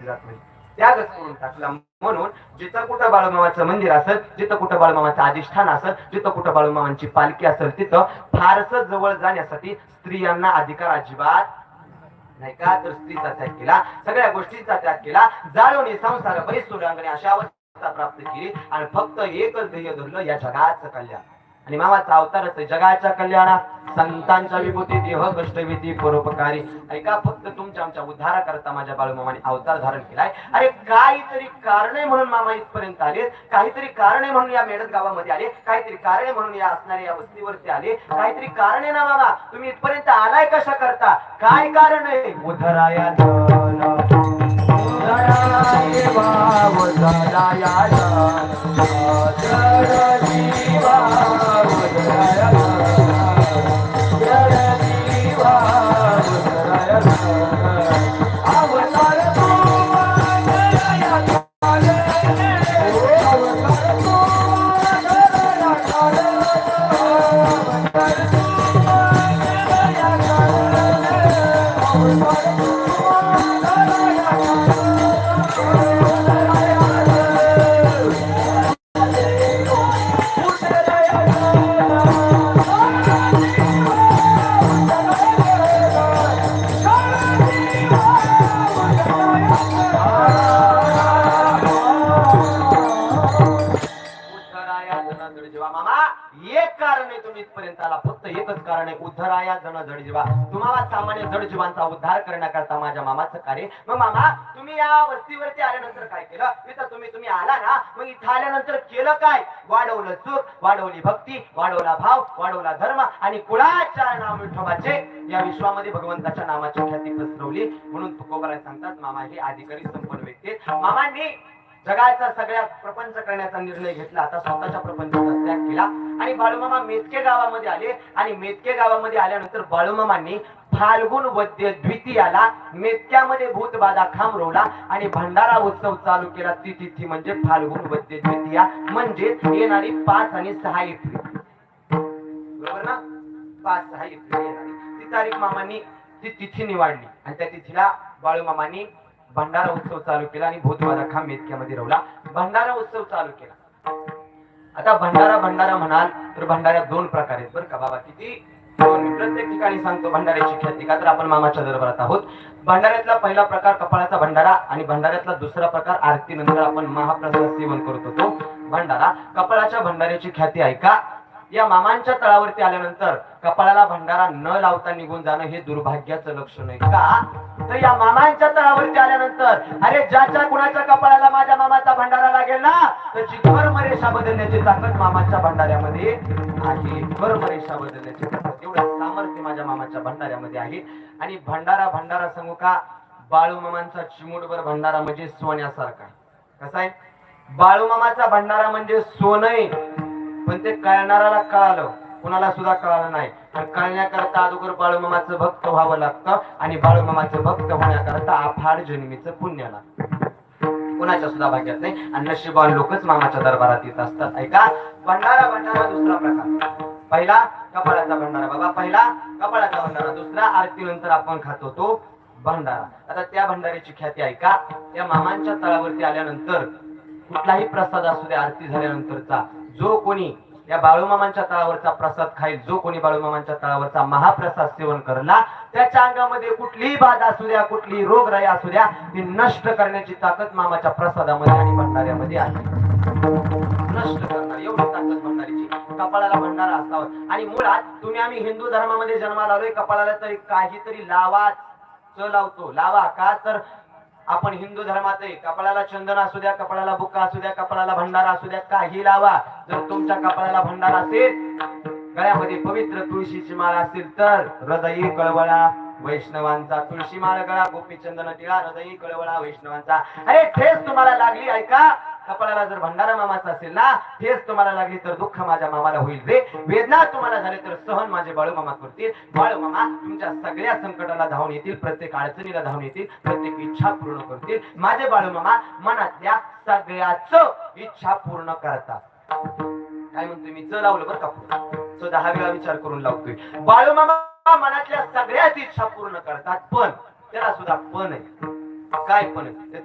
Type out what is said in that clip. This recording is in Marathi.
जात नाही. त्यागच करून टाकला म्हणून जिथं कुठं बाळूमामाचं मंदिर असेल जिथं कुठं बाळूमामाचं अधिष्ठान असेल जिथं कुठं बाळूमामांची पालखी असेल तिथं फारसं जवळ जाण्यासाठी स्त्रियांना अधिकार अजिबात नाही का? तर स्त्रीचा त्याग केला सगळ्या गोष्टींचा त्याग केला जाळवणी संसार बरीच सोडांगणे अशा अवस्था प्राप्त केली आणि फक्त एकच ध्येय धरलं या जगाचं कल्याण. आणि मामाचा अवतारच आहे जगाच्या कल्याणात संतांच्या विभूती देह कष्टविधी परोपकारी. ऐका फक्त तुमच्या आमच्या उद्धारा करता माझ्या बाळूमामाने अवतार धारण केलाय. अरे काहीतरी कारणे म्हणून मामा इथपर्यंत आले काहीतरी कारणे म्हणून या मेडत गावामध्ये आले काहीतरी कारणे म्हणून या असणाऱ्या या वस्तीवरती आले काहीतरी कारणे ना मामा तुम्ही इथपर्यंत आलाय कशा करता? काय कारण आहे? उधराया उधराय उद्धराया जन मामा एक कारण आहे तुम्ही इथपर्यंत आला. फक्त एकच कारण आहे उद्धराया जन जडजीवा तुम्हाला सामान्य जडजीवांचा उद्धार करण्याकरता माझ्या मामाचं कार्य. मग मामा तुम्ही या वस्तीवरती आल्यानंतर काय केलं? इथं तुम्ही तुम्ही आला ना मग इथं आल्यानंतर केलं काय? वाढवलं सुख वाढवली भक्ती वाढवला भाव वाढवला धर्म आणि कुळाच्या नाम विठोबाचे. या विश्वामध्ये भगवंताच्या नामाची ख्याती पसरवली. म्हणून तुकोबराय सांगतात मामा हे अधिकारी संपन्न व्यक्ती मामांनी जगाचा सगळ्या प्रपंच करण्याचा निर्णय घेतला. आता स्वतःच्या प्रपंचाचा त्याग केला. आणि बाळूमामा मेतके गावामध्ये आले. आणि मेतके गावामध्ये आल्यानंतर बाळूमामांनी फाल्गुन वद्य द्वितीयाला मेतक्यामध्ये भूतबाधा खांबरवला आणि भंडारा उत्सव चालू केला. ती तिथी म्हणजे फाल्गुन वद्य द्वितीया. म्हणजे येणारी पाच आणि सहा एप्रिल. बरोबर ना? पाच सहा एप्रिल येणारी. ती तारीख मामांनी ती तिथी निवडली. आणि त्या तिथीला बाळूमामांनी भंडारा उत्सव चालू केला आणि भूतबाधा खांब मेतक्यामध्ये रवला. भंडारा उत्सव चालू केला. आता भंडारा भंडारा म्हणाल तर भंडाऱ्यात दोन प्रकार आहेत बरं का बाबा. किती? मी प्रत्येक ठिकाणी सांगतो भंडाऱ्याची ख्याती का? तर आपण मामाच्या दरबारात आहोत. भंडाऱ्यातला पहिला प्रकार कपाळाचा भंडारा आणि भंडाऱ्यातला दुसरा प्रकार आरती नंतर आपण महाप्रसाद सेवन करतो तो भंडारा कपाळाच्या भंडाऱ्याची ख्याती ऐका या मामांच्या तळावरती आल्यानंतर कपाळाला भंडारा न लावता निघून जाणं हे दुर्भाग्याचं लक्षण आहे का? तर या मामांच्या तळावरती आल्यानंतर अरे ज्याच्या कुणाच्या कपाळाला माझ्या मामाचा भंडारा लागेल ना तर जिथवर मरेषा बदलण्याची ताकद मामाच्या भंडाऱ्यामध्ये आहे. जिथवर मरेषा बदलण्याची ताकद एवढं सामर्थ्य माझ्या मामाच्या भंडाऱ्यामध्ये आहे. आणि भंडारा भंडारा सांगू का? बाळू मामांचा चिमूटभर भंडारा म्हणजे सोन्यासारखा. आहे कसा आहे? बाळू मामाचा भंडारा म्हणजे सोनय पण ते कळणाराला कळालं. कुणाला सुद्धा कळालं नाही. आणि कळण्याकरता अगोदर बाळूमामाचं भक्त व्हावं लागतं आणि बाळूमामाचं भक्त होण्याकरता आफाड जन्मीचं पुण्य लागतं. कुणाच्या सुद्धा भाग्यात नाही. आणि नशिबान लोकच मामाच्या दरबारात येत असतात. ऐका? भंडारा भंडारा दुसरा प्रकार. पहिला कपाळाचा भंडारा बाबा पहिला कपाळाचा भंडारा दुसरा आरती नंतर आपण खातो तो भंडारा. आता त्या भंडाऱ्याची ख्याती ऐका. या मामांच्या तळावरती आल्यानंतर कुठलाही प्रसाद असू दे आरती झाल्यानंतरचा जो कोणी या बाळूमामांच्या तळावरचा प्रसाद खाईल जो कोणी बाळूमामांच्या तळावरचा महाप्रसाद सेवन करला त्याच्या अंगामध्ये कुठलीही बाधा असू द्या कुठलीही रोगराई असू द्या ती नष्ट करण्याची ताकद मामाच्या प्रसादामध्ये आणि भंडाऱ्यामध्ये आहे. नष्ट करणार एवढी ताकद भंडारीची. कपाळाला भंडारा असावा. आणि मुळात तुम्ही आम्ही हिंदू धर्मामध्ये जन्माला आलोय कपाळाला तरी काहीतरी लावा च लावतो लावा का? तर आपण हिंदू धर्मात कपाळाला चंदन असू द्या कपाळाला बुक्का असू द्या कपाळाला भंडारा असू द्या काही लावा. जर तुमच्या कपाळाला भंडारा असेल गळ्यामध्ये पवित्र तुळशीची माळ असेल तर हृदयी कळवळा वैष्णवांचा. तुळशी माळ गळा गोपी चंदन टिळा हृदयी कळवळा वैष्णवांचा. अरे ठेस तुम्हाला लागली ऐका. कपाळाला जर भंडारा मामाचा असेल ना ठेस तुम्हाला लागले तर दुःख माझ्या मामाला होईल रे. वेदना तुम्हाला झाले तर सहन माझे बाळू मामा करतील. बाळू मामा तुमच्या सगळ्या संकटाला धावून येतील प्रत्येक अडचणीला धावून येतील प्रत्येक इच्छा पूर्ण करतील. माझे बाळू मामा मनातल्या सगळ्याच इच्छा पूर्ण करतात. काय म्हणतोय मी? च लावलं बरं का पुढं. दहा वेळा विचार करून लावतोय. बाळू मामा मनातल्या सगळ्याच इच्छा पूर्ण करतात पण त्याला सुद्धा पण आहे. काय पण आहे?